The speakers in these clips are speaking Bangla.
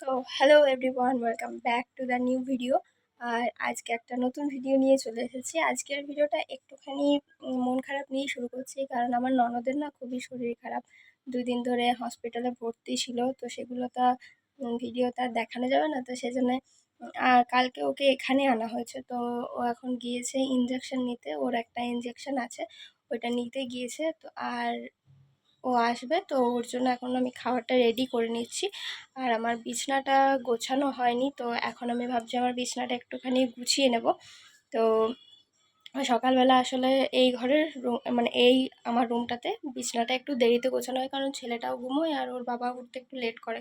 So hello everyone welcome back to the new video আর আজকে একটা নতুন ভিডিও নিয়ে চলে এসেছি। আজকের ভিডিওটা একটুখানি মন খারাপ নিয়েই শুরু করছি, কারণ আমার ননদের না খুবই শরীর খারাপ। দুই দিন ধরে হসপিটালে ভর্তি ছিল, তো সেগুলো তা ভিডিও তার দেখানো যাবে না, তো সেজন্য, আর কালকে ওকে এখানে আনা হয়েছে। তো ও এখন গিয়েছে ইঞ্জেকশন নিতে, ওর একটা ইঞ্জেকশন আছে, ওইটা নিতে গিয়েছে। তো আর ও আসবে, তো ওর জন্য এখন আমি খাবারটা রেডি করে নিচ্ছি। আর আমার বিছনাটা গোছানো হয়নি, তো এখন আমি ভাবছি আমার বিছনাটা একটুখানি গুছিয়ে নেব। তো সকালবেলা আসলে এই ঘরের রুম মানে এই আমার রুমটাতে বিছনাটা একটু দেরিতে গোছানো হয়, কারণ ছেলেটাও ঘুমোয় আর ওর বাবা উঠতে একটু লেট করে।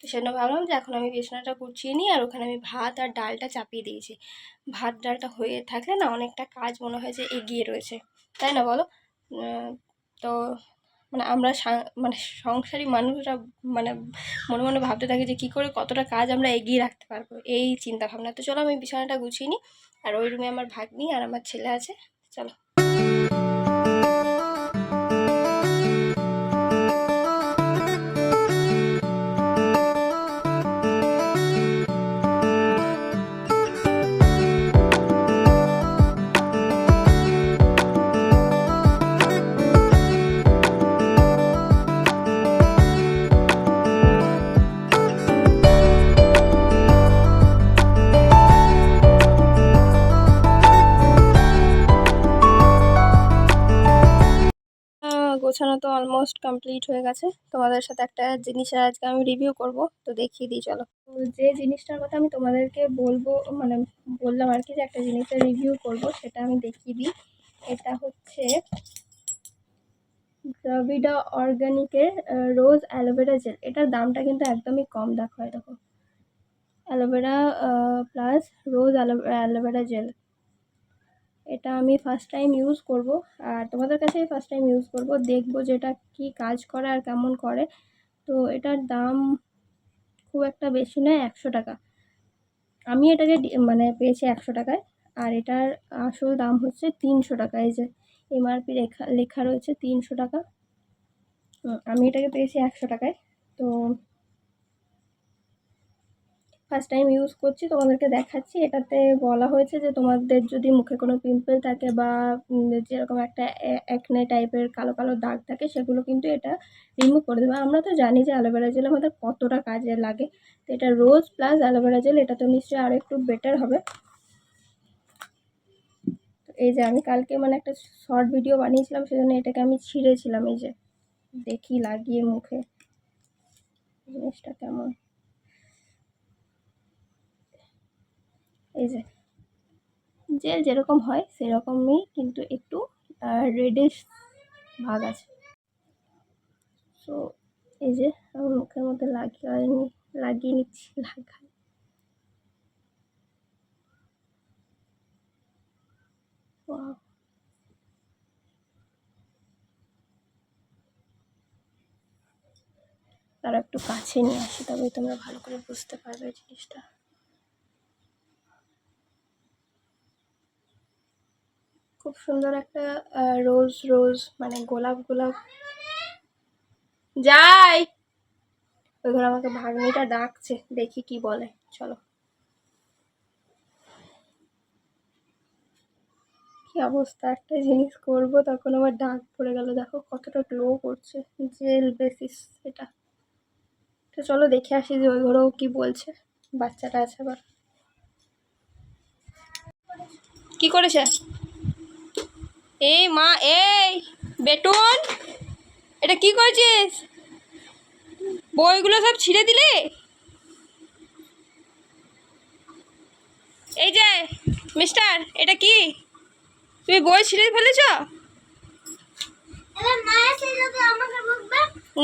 তো সেজন্য ভাবলাম যে এখন আমি বিছনাটা গুছিয়ে নিই আর ওখানে আমি ভাত আর ডালটা চাপিয়ে দিয়েছি। ভাত, ডালটা হয়ে থাকলে না অনেকটা কাজ মনে হয় যে এগিয়ে রয়েছে। তাই না বলো? তো মানে আমরা মানে সংসারী মানুষরা মানে মনে মনে ভাবতে থাকি যে কী করে কতটা কাজ আমরা এগিয়ে রাখতে পারব, এই চিন্তা ভাবনা তো চলো আমি বিছানাটা গুছিয়ে নিই, আর ওই রুমে আমার ভাগ্নি আর আমার ছেলে আছে, চলো। গোছানো তো অলমোস্ট কমপ্লিট হয়ে গেছে। তোমাদের সাথে একটা জিনিসের আজকে আমি রিভিউ করব, তো দেখিয়ে দিই, চলো। যে জিনিসটার কথা আমি তোমাদেরকে বলব মানে বললাম আর কি যে একটা জিনিসের রিভিউ করব, সেটা আমি দেখিয়ে দিই। এটা হচ্ছে দ্রাভিডা অর্গানিকের রোজ অ্যালোভেরা জেল এটার দামটা কিন্তু একদমই কম দেখো। দেখো aloe vera plus rose aloe vera gel এটা আমি ফার্স্ট টাইম ইউজ করব। আর তোমাদের কাছেই ফার্স্ট টাইম ইউজ করব। দেখব যে এটা কী কাজ করে আর কেমন করে। তো এটার দাম খুব একটা বেশি নয়, একশো টাকা। আমি এটাকে মানে পেয়েছি একশো টাকায়। আর এটার আসল দাম হচ্ছে তিনশো টাকা। এই যে এমআরপি লেখা লেখা রয়েছে তিনশো টাকা। আমি এটাকে পেয়েছি একশো টাকায়। তো ফার্স্ট টাইম ইউজ করছি, তোমাদেরকে দেখাচ্ছি। এটাতে বলা হয়েছে যে, তোমাদের যদি মুখে কোনো পিম্পল থাকে বা যেরকম একটা একনে টাইপের কালো কালো দাগ থাকে, সেগুলো কিন্তু এটা রিমুভ করে দেবে। আমরা তো জানি যে অ্যালোভেরা জেল আমাদের কতটা কাজে লাগে। তো এটা রোজ প্লাস অ্যালোভেরা জেল এটা তো নিশ্চয়ই আরও একটু বেটার হবে। এই যে, আমি কালকে মানে একটা শর্ট ভিডিও বানিয়েছিলাম, সেজন্য এটাকে আমি ছিঁড়েছিলাম। এই যে, দেখি লাগিয়ে মুখে জিনিসটা কেমন। এই যে জেল যেরকম হয় সেরকমই কিন্তু একটু রেডিশ ভাগ আছে। সো এই যে আমি মুখের মধ্যে লাগিয়ে লাগিয়ে নিচ্ছি, লাগাই. তারা একটু কাছে নিয়ে আসি, তবেই তোমরা ভালো করে বুঝতে পারবে জিনিসটা। খুব সুন্দর একটা রোজ রোজ মানে গোলাপ গোলাপ। যাই। ওই ঘরে আমাকে ভাগ্নিটা ডাকছে, দেখি কি বলে। চলো। কি অবস্থা? একটা জিনিস করব, তখন আবার ডাক পড়ে গেল। দেখো কতটা গ্লো করছে। জেল বেসিস এটা। তো চলো দেখে আসি যে ওই ঘরেও কি বলছে। বাচ্চাটা আছে আবার। কি করেছে? এই মা এই বেটুন এটা কি করেছিস? বইগুলো সব ছিঁড়ে দিলে? এই যে মিস্টার এটা কি? তুমি বই ছিঁড়ে ফেলেছ?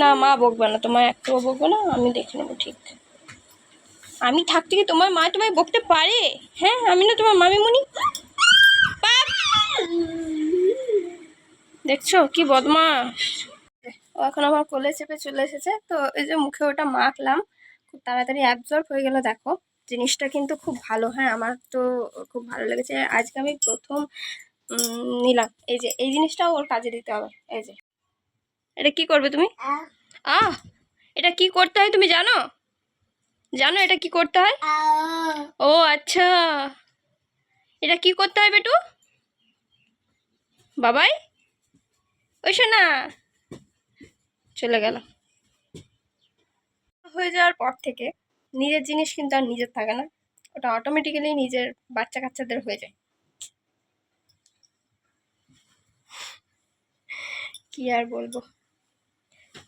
না মা বকবে না তোমার একটুও বকবে না আমি দেখে নেব ঠিক। আমি থাকতে কি তোমার মা তোমায় বকতে পারে? হ্যাঁ আমি না তোমার মামিমুনি। দেখছ? কি বদমাস ও এখন আমার কোলে চেপে চলে এসেছে। তো এই যে মুখে ওটা মাখলাম, খুব তাড়াতাড়ি অ্যাবজর্ব হয়ে গেল। দেখো, জিনিসটা কিন্তু খুব ভালো। হ্যাঁ আমার তো খুব ভালো লেগেছে। আজকে আমি প্রথম নিলাম। এই যে, এই জিনিসটাও ওর কাজে দিতে হবে। এই যে। এটা কি করবে তুমি? আহ, এটা কি করতে হয় তুমি জানো? জানো এটা কি করতে হয়? ও আচ্ছা। এটা কি করতে হয় বেটু? বাবাই? ওই না। চলে গেল। হয়ে যাওয়ার পর থেকে নিজের জিনিস কিন্তু আর নিজের থাকে না। ওটা অটোমেটিক্যালি নিজের বাচ্চা কাচ্চাদের হয়ে যায়। কি আর বলব?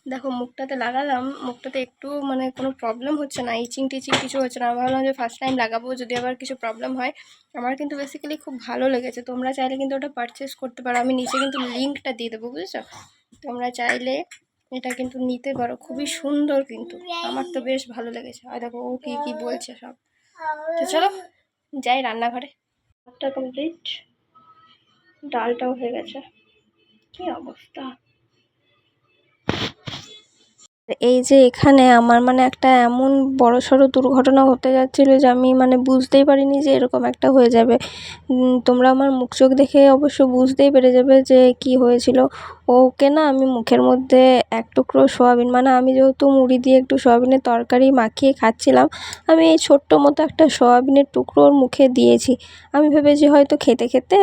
দেখো মুখটাতে লাগালাম, মুখটাতে একটু মানে কোনো প্রবলেম হচ্ছে না ইচিং টিচিং কিছু হচ্ছে না। ভাবলাম যে ফার্স্ট টাইম লাগাবো, যদি আবার কিছু প্রবলেম হয়। আমার কিন্তু বেসিক্যালি খুব ভালো লেগেছে। তোমরা চাইলে কিন্তু ওটা পারচেস করতে পারো। আমি নিচে কিন্তু লিঙ্কটা দিয়ে দেবো, বুঝেছ? তোমরা চাইলে এটা কিন্তু নিতে পারো। খুবই সুন্দর কিন্তু। আমার তো বেশ ভালো লেগেছে। আর দেখো ও কী কী বলছে সব। তো চলো, যাই রান্নাঘরে। কমপ্লিট ডালটাও হয়ে গেছে। কি অবস্থা? এই যে এখানে আমার মানে একটা এমন বড় সড়ো দুর্ঘটনা হতে যাচ্ছিল যে আমি মানে বুঝতেই পারিনি যে এরকম একটা হয়ে যাবে। তোমরা আমার মুখ চোখ দেখে অবশ্য বুঝতেই পেরে যাবে যে কি হয়েছিল। ওকে না আমি মুখের মধ্যে এক টুকরো সোয়াবিন মানে আমি যেহেতু মুড়ি দিয়ে একটু সোয়াবিনের তরকারি মাখিয়ে খাচ্ছিলাম, আমি এই ছোট্ট মতো একটা সোয়াবিনের টুকরো ওর মুখে দিয়েছি। আমি ভেবেছি হয়তো খেতে খেতে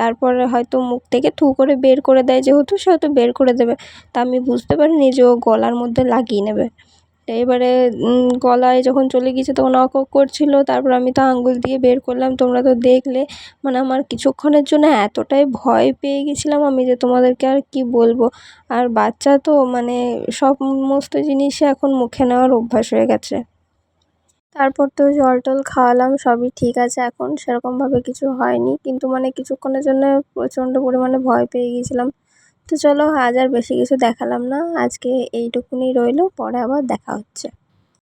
তারপরে হয়তো মুখ থেকে থু করে বের করে দেয়, যেহেতু সে হয়তো বের করে দেবে। তা আমি বুঝতে পারিনি যে ও গলার মধ্যে লাগিয়ে নেবে। এবারে গলায় যখন চলে গিয়েছে তখন অক অক করছিল, তারপর আমি তো আঙুল দিয়ে বের করলাম। তোমরা তো দেখলে মানে আমার কিছুক্ষণের জন্য এতটাই ভয় পেয়ে গেছিলাম আমি যে তোমাদেরকে আর কি বলব। আর বাচ্চা তো মানে সমস্ত জিনিসই এখন মুখে নেওয়ার অভ্যাস হয়ে গেছে। তারপর তো জল টল খাওয়ালাম, সবই ঠিক আছে এখন, সেরকমভাবে কিছু হয়নি। কিন্তু মানে কিছুক্ষণের জন্য প্রচণ্ড পরিমাণে ভয় পেয়ে গিয়েছিলাম। তো চলো আজ আর বেশি কিছু দেখালাম না। আজকে এইটুকুনি রইল, পরে আবার দেখা হচ্ছে।